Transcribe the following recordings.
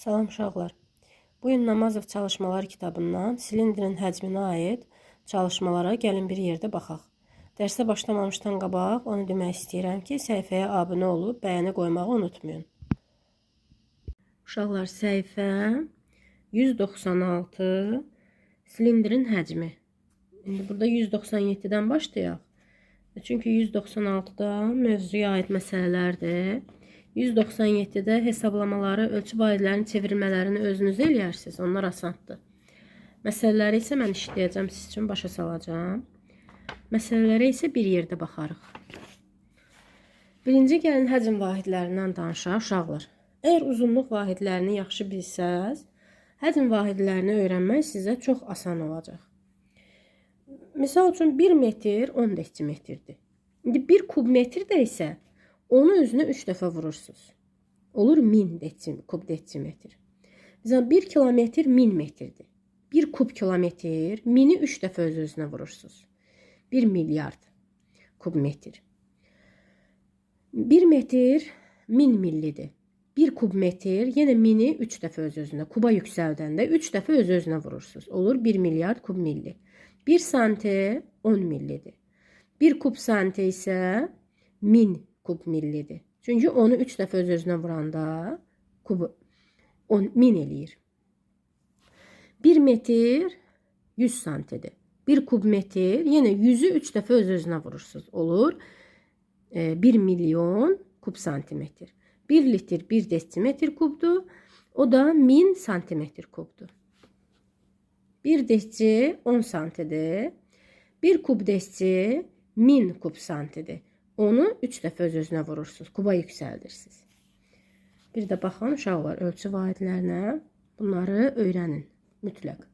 Salam uşaqlar. Bu gün Namazov çalışmalar kitabından silindrin həcminə aid çalışmalara gəlin bir yerdə baxaq. Dərsə başlamamışdan qabaq onu demək istəyirəm ki, səhifəyə abunə olub bəyəni qoymağı unutmayın. Uşaqlar, səhifə 196 silindrin həcmi. İndi burada 197-dən başlayaq. Çünki 196-da mövzuya aid məsələlərdir. 197-də hesablamaları, ölçü vahidlərinin çevirmələrini özünüz eləyərsiniz. Onlar asandır. Məsələləri isə mən işləyəcəm, siz üçün başa salacağam. Məsələlərə isə bir yerdə baxarıq. Birinci gəlin həcm vahidlərindən danışaq uşaqlar. Əgər uzunluq vahidlərini yaxşı bilsəz, həcm vahidlərini öyrənmək sizə çox asan olacaq. Misal üçün 1 metr 10 desimetrdir. İndi 1 kub metrdə isə onu özünə 3 dəfə vurursunuz. Olur 1000 desim, kub desimetr. Məsələn 1 kilometr 1000 metrdir. 1 kub kilometr 1000-i 3 dəfə öz özünə vurursunuz. 1 milyard kub metr. 1 metr 1000 millidir. 1 kub metr yenə 1000-i 3 dəfə öz özünə kuba yüksəldəndə 3 dəfə öz özünə vurursunuz. Olur 1 milyard kub milli. 1 sante 10 millidir. 1 kub sante isə 1000 kub millidir. Çünki onu 3 dəfə öz özünə vuranda kubu 10 1000 eləyir. 1 metr 100 santidir. 1 kub metr yenə 100-ü 3 dəfə öz özünə vurursunuz. Olur e, 1 milyon kub santimetr. 1 litr 1 desimetr kubdur. O da 1000 santimetr kubdur. 1 desi 10 santidir. 1 kub desi 1000 kub santidir. Onu 3 dəfə öz özünə vurursunuz. Kuba yüksəldirsiniz. Bir də baxın uşaqlar ölçü vahidlərinə. Bunları öyrənin mütləq.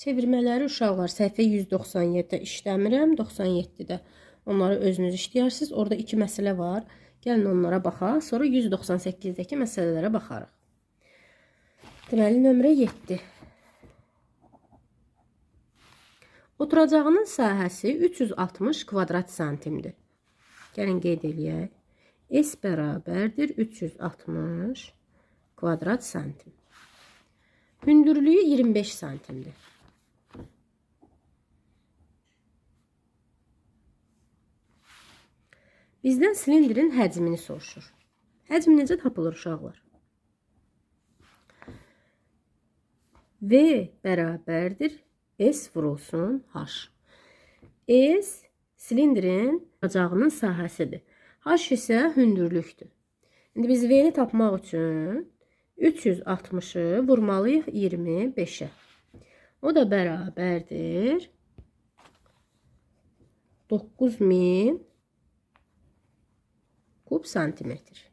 Çevirmələri uşaqlar səhifə 197-də işləmirəm, 97-də onları özünüz işləyərsiniz. Orada iki məsələ var. Gəlin onlara baxaq, sonra 198-dəki məsələlərə baxarıq. Deməli, nömrə 7. Oturacağının sahəsi 360 kvadrat santimdir. Gəlin qeyd eləyək. S bərabərdir 360 kvadrat santim. Hündürlüyü 25 santimdir. Bizdən silindrin həcmini soruşur. Həcm necə tapılır uşaqlar? V bərabərdir S vurulsun H. S silindrin bacağının sahəsidir. H isə hündürlükdür. İndi biz V-ni tapmaq üçün 360-ı vurmalıyıq 25-ə. O da bərabərdir 9000 kub santimetr.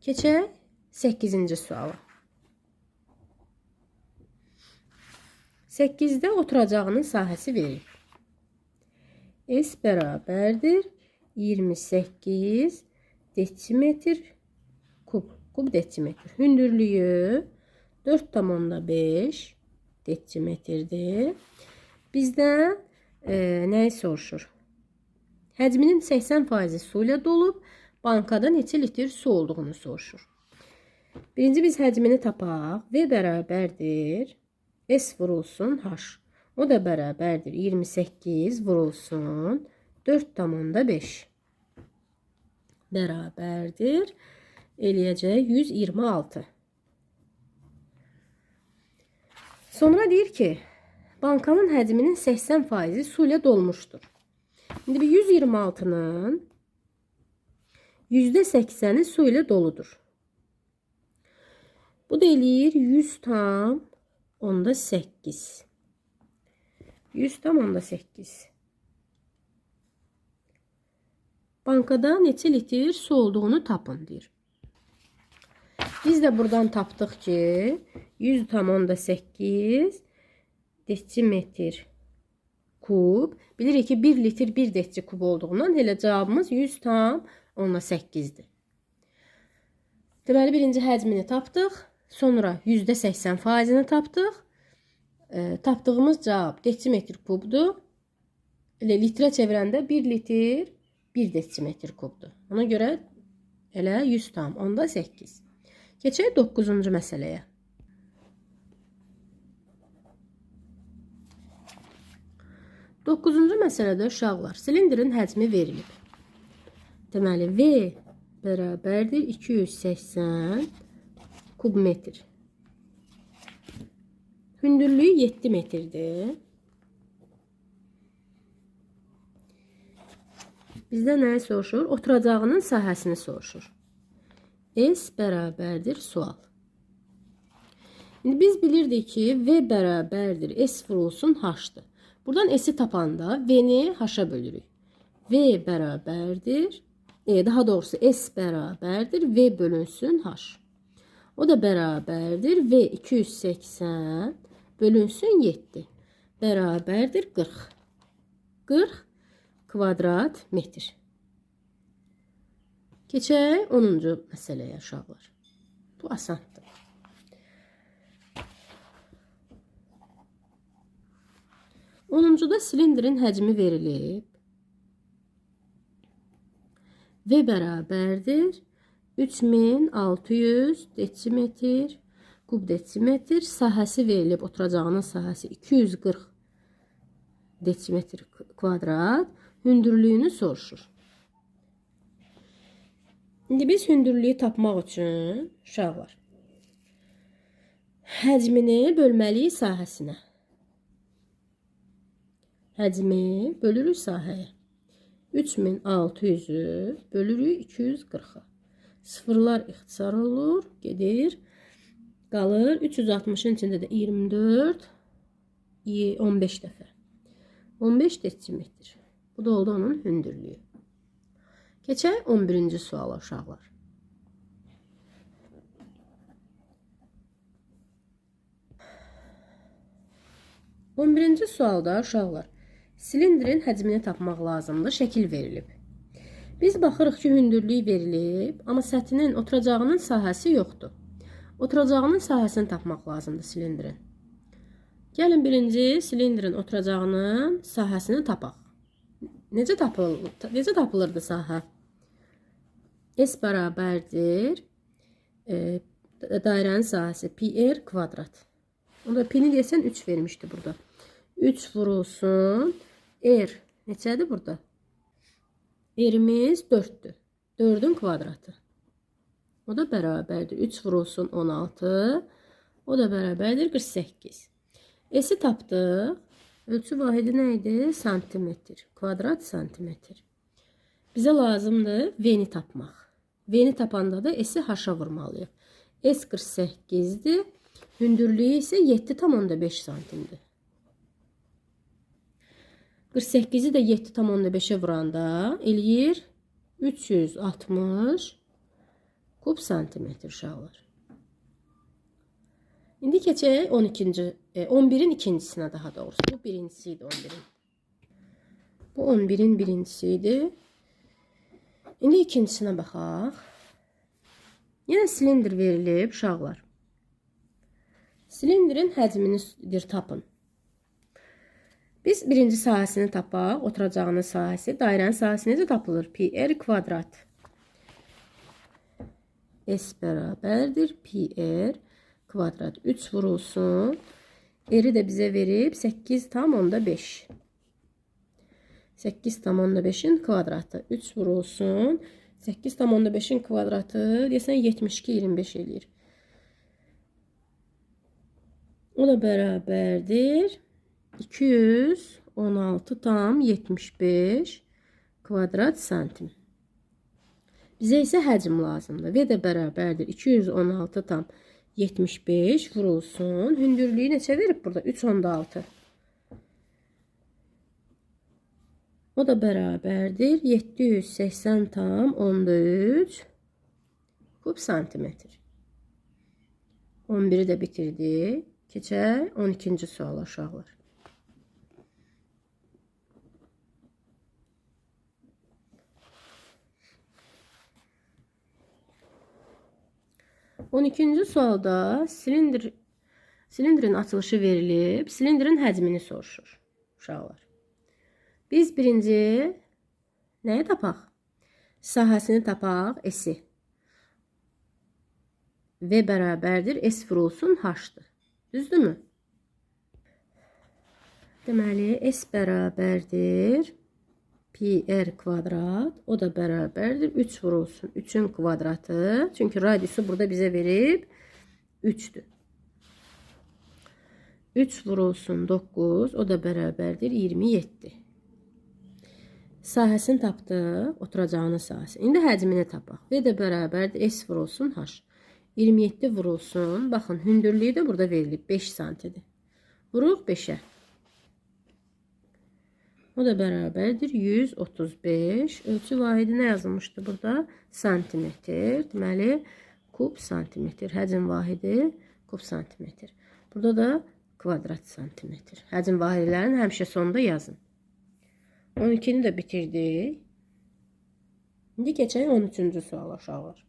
Keçək 8-ci suala. 8-də oturacağının sahəsi verir. S bərabərdir 28 desimetr kub. Kub desimetr. Hündürlüyü 4,5 desimetrdir. Bizdən e, nəyi soruşur? Həcminin 80% su ilə dolub, bankada neçə litr su olduğunu soruşur. Birinci biz həcmini tapaq. V bərabərdir. S vurulsun H. O da bərabərdir. 28 vurulsun 4,5. Bərabərdir. Eləyəcək 126. Sonra deyir ki, bankanın həcminin 80%-i su ilə dolmuşdur. İndi bir 126-nın %80'i su ile doludur. Bu da eləyir 100 tam onda 8. 100 tam onda 8. Bankada neçə litr su olduğunu tapın deyir. Biz de buradan tapdıq ki 100 tam onda 8 desimetr kub. Bilirik ki 1 litr 1 desi kub olduğundan elə cavabımız 100 tam onunla 8-dir. Deməli birinci həcmini tapdıq. Sonra %80 faizini tapdıq. E, tapdığımız cavab desimetr kubdur. elə litrə çevirəndə 1 litr 1 desimetr kubdur. Ona görə elə 100 tam, onda 8. Keçək 9-cu məsələyə. 9-cu məsələdə uşaqlar silindrin həcmi verilib. Deməli V bərabərdir 280 kub metr. Hündürlüyü 7 metrdir. Bizdə nəyi soruşur? Oturacağının sahəsini soruşur. S bərabərdir sual. İndi biz bilirdik ki, V bərabərdir S vurulsun H-dır. Buradan S-i tapanda V-ni H-a bölürük. V bərabərdir, e, daha doğrusu S bərabərdir V bölünsün H. O da bərabərdir V 280 bölünsün 7 bərabərdir 40. 40 kvadrat metr. Keçək 10-cu məsələyə uşaqlar. Bu asandır. 10-cuda silindrin həcmi verilib. V bərabərdir 3600 desimetr kub desimetr sahəsi verilib oturacağının sahəsi 240 desimetr kvadrat hündürlüyünü soruşur. İndi biz hündürlüyü tapmaq üçün uşaqlar həcmini bölməliyik sahəsinə. Həcmi bölürük sahəyə. 3600-ü bölürük 240-a. Sıfırlar ixtisar olur, gedir. Qalır 360-ın içində də 24 15 dəfə. 15 desimetr. Bu da oldu onun hündürlüyü. Keçək 11-ci suala uşaqlar. On birinci sualda uşaqlar Silindrin həcmini tapmaq lazımdır. Şəkil verilib. Biz baxırıq ki, hündürlük verilib, amma səthinin oturacağının sahəsi yoxdur. Oturacağının sahəsini tapmaq lazımdır silindrin. Gəlin birinci silindrin oturacağının sahəsini tapaq. Necə tapılır? Necə tapılırdı sahə? S bərabərdir e, dairənin sahəsi pi r kvadrat. Onda pi-ni desən 3 vermişdi burada. 3 vurulsun. R neçədir burada? R'imiz 4'dür. 4'ün kvadratı. O da bərabərdir. 3 vurulsun 16. O da bərabərdir 48. S-i tapdıq. Ölçü vahidi nə idi? Santimetr. Kvadrat santimetr. Bizə lazımdır V-ni tapmaq. V-ni tapanda da S-i H-a vurmalıyıq. S 48-dir. Hündürlüyü isə 7,5 santimdir. 48-i də 7,5-ə vuranda eləyir 360 kub santimetr uşaqlar. İndi keçək 12-ci, 11-in e, ikincisinə daha doğrusu. Bu birincisi idi 11-in. Bu 11-in birincisi idi. İndi ikincisinə baxaq. Yenə silindr verilib uşaqlar. Silindrin həcmini tapın. Biz birinci sahəsini tapaq. Oturacağının sahəsi. Dairənin sahəsi necə tapılır? Pi r kvadrat. S bərabərdir. Pi r kvadrat. 3 vurulsun. R-i də bizə verib 8 tam onda 5. 8 tam onda 5-in kvadratı. 3 vurulsun. 8 tam onda 5-in kvadratı. Deyəsən 72 25 eləyir. O da bərabərdir. 216 tam 75 kvadrat santim. Bizə isə həcm lazımdır. V də bərabərdir. 216 tam 75 vurulsun. Hündürlüyü neçə verib burada? 316. O da bərabərdir. 780 tam 13 kub santimetr. 11-i də bitirdik. Keçək 12-ci suala uşaqlar. 12-ci sualda silindr silindrin açılışı verilib, silindrin həcmini soruşur uşaqlar. Biz birinci nəyi tapaq? Sahəsini tapaq, S-i. V bərabərdir, S vurulsun H-dır. Düzdürmü? Deməli, S bərabərdir pi r kvadrat. O da bərabərdir 3 vurulsun 3-ün kvadratı. Çünki radiusu burada bizə verib 3-dür. 3 vurulsun 9. O da bərabərdir 27. Sahəsini tapdıq, oturacağının sahəsi. İndi həcmini tapaq. V də bərabərdir S vurulsun H. 27 vurulsun. Baxın, hündürlüyü də burada verilib 5 santidir. Vuruq 5-ə. O da bərabərdir 135. Ölçü vahidi nə yazılmışdı burada? Santimetr. Deməli, kub santimetr. Həcm vahidi kub santimetr. Burada da kvadrat santimetr. Həcm vahidlərini həmişə sonda yazın. 12-ni də bitirdik. İndi keçək 13-cü suala uşaqlar.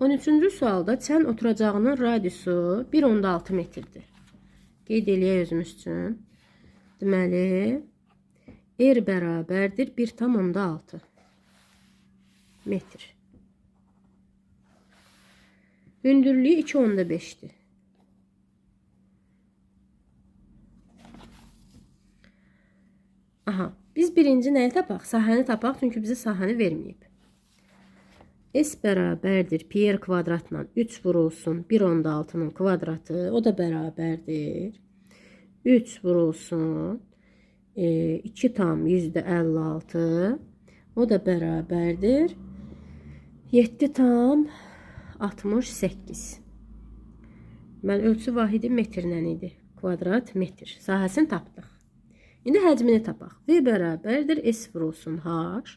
On üçüncü sualda çən oturacağının radiusu 1.6 metrdir. Qeyd eləyək özümüz üçün. Deməli, R bərabərdir 1.6 metr. Hündürlüyü 2.5'dir. Aha, biz birinci nəyi tapaq? Sahəni tapaq, çünki bizə sahəni verməyib. S bərabərdir pi r kvadratla 3 vurulsun 1.6-nın kvadratı, o da bərabərdir. 3 vurulsun e, 2 tam %56, o da bərabərdir. 7 tam 68. Mən ölçü vahidi metrlə idi. Kvadrat metr. Sahəsini tapdıq. İndi həcmini tapaq. V bərabərdir S vurulsun H.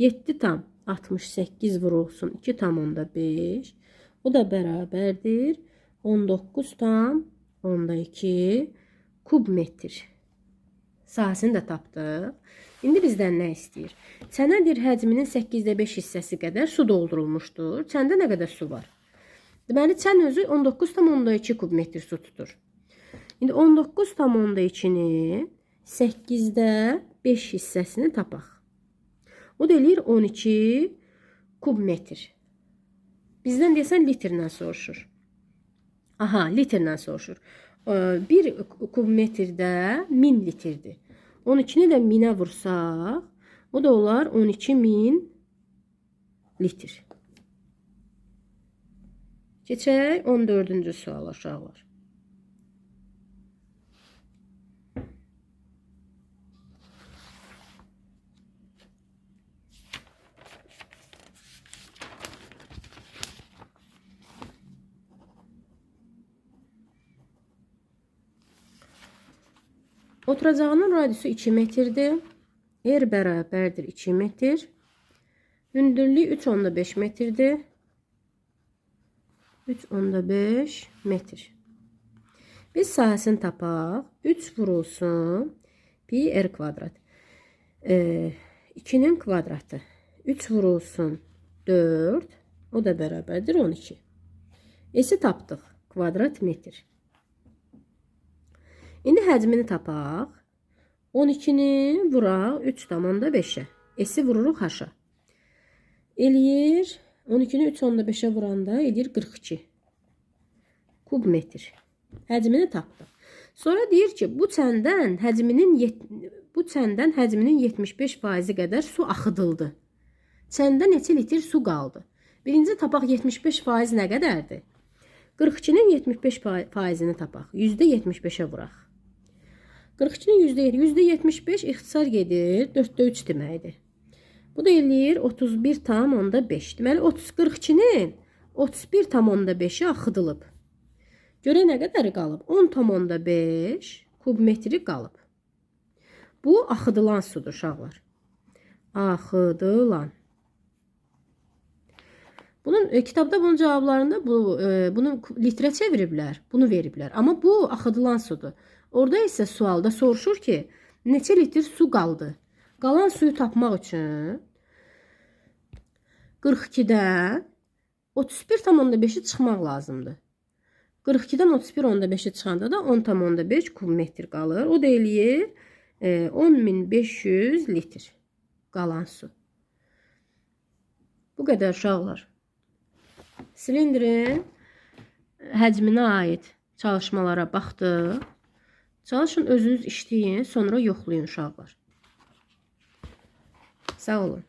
7 tam 68 vurulsun 2 tam onda 5. O da bərabərdir 19 tam onda 2 kub metr. Sahəsini də tapdıq. İndi bizdən nə istəyir? Çənədir həcminin 8-də 5 hissəsi qədər su doldurulmuşdur. Çəndə nə qədər su var? Deməli, çən özü 19,2 kub metr su tutur. İndi 19,2-ni 8-də 5 hissəsini tapaq. O da eləyir 12 kub metr. Bizdən desən litrlə soruşur. Aha, litrlə soruşur. 1 kub metrdə 1000 litrdir. 12-ni də 1000-ə vursaq, o da olar 12000 litr. Keçək 14-cü suala uşaqlar. Oturacağının radiusu 2 metrdir. R bərabərdir 2 metr. Hündürlüyü 3.5 metrdir. 3.5 metr. Biz sahəsini tapaq. 3 vurulsun. Pi r kvadrat. E, 2-nin kvadratı. 3 vurulsun 4. O da bərabərdir 12. S-i tapdıq. Kvadrat metr. İndi həcmini tapaq. 12-ni vuraq 3,5-ə. S-i vururuq h-a. Eləyir 12-ni 3,5-ə vuranda eləyir 42 kub metr. Həcmini tapdıq. Sonra deyir ki, bu çəndən həcminin bu çəndən həcminin 75% qədər su axıdıldı. Çəndə neçə litr su qaldı? Birinci tapaq 75% nə qədərdir? 42-nin 75%-ni tapaq. %75-ə vuraq. 42-nin %7, %75 ixtisar gedir, 4-də 3 deməkdir. Bu da eləyir 31 tam onda 5. Deməli 30 42-nin 31 tam onda 5-i axıdılıb. Görə nə qədər qalıb? 10 tam onda 5 kub metri qalıb. Bu axıdılan sudur uşaqlar. Axıdılan. Bunun e, kitabda bunun cavablarında bu e, bunu litrə çeviriblər, bunu veriblər. Amma bu axıdılan sudur. Orada isə sualda soruşur ki, neçə litr su qaldı? Qalan suyu tapmaq üçün 42-dən 31,5-i çıxmaq lazımdır. 42-dən 31,5-i çıxanda da 10,5 kubmetr qalır. O da eləyir e, 10500 litr qalan su. Bu qədər uşaqlar. Silindrin həcminə aid çalışmalara baxdıq. Çalışın özünüz işləyin, sonra yoxlayın uşaqlar. Sağ olun.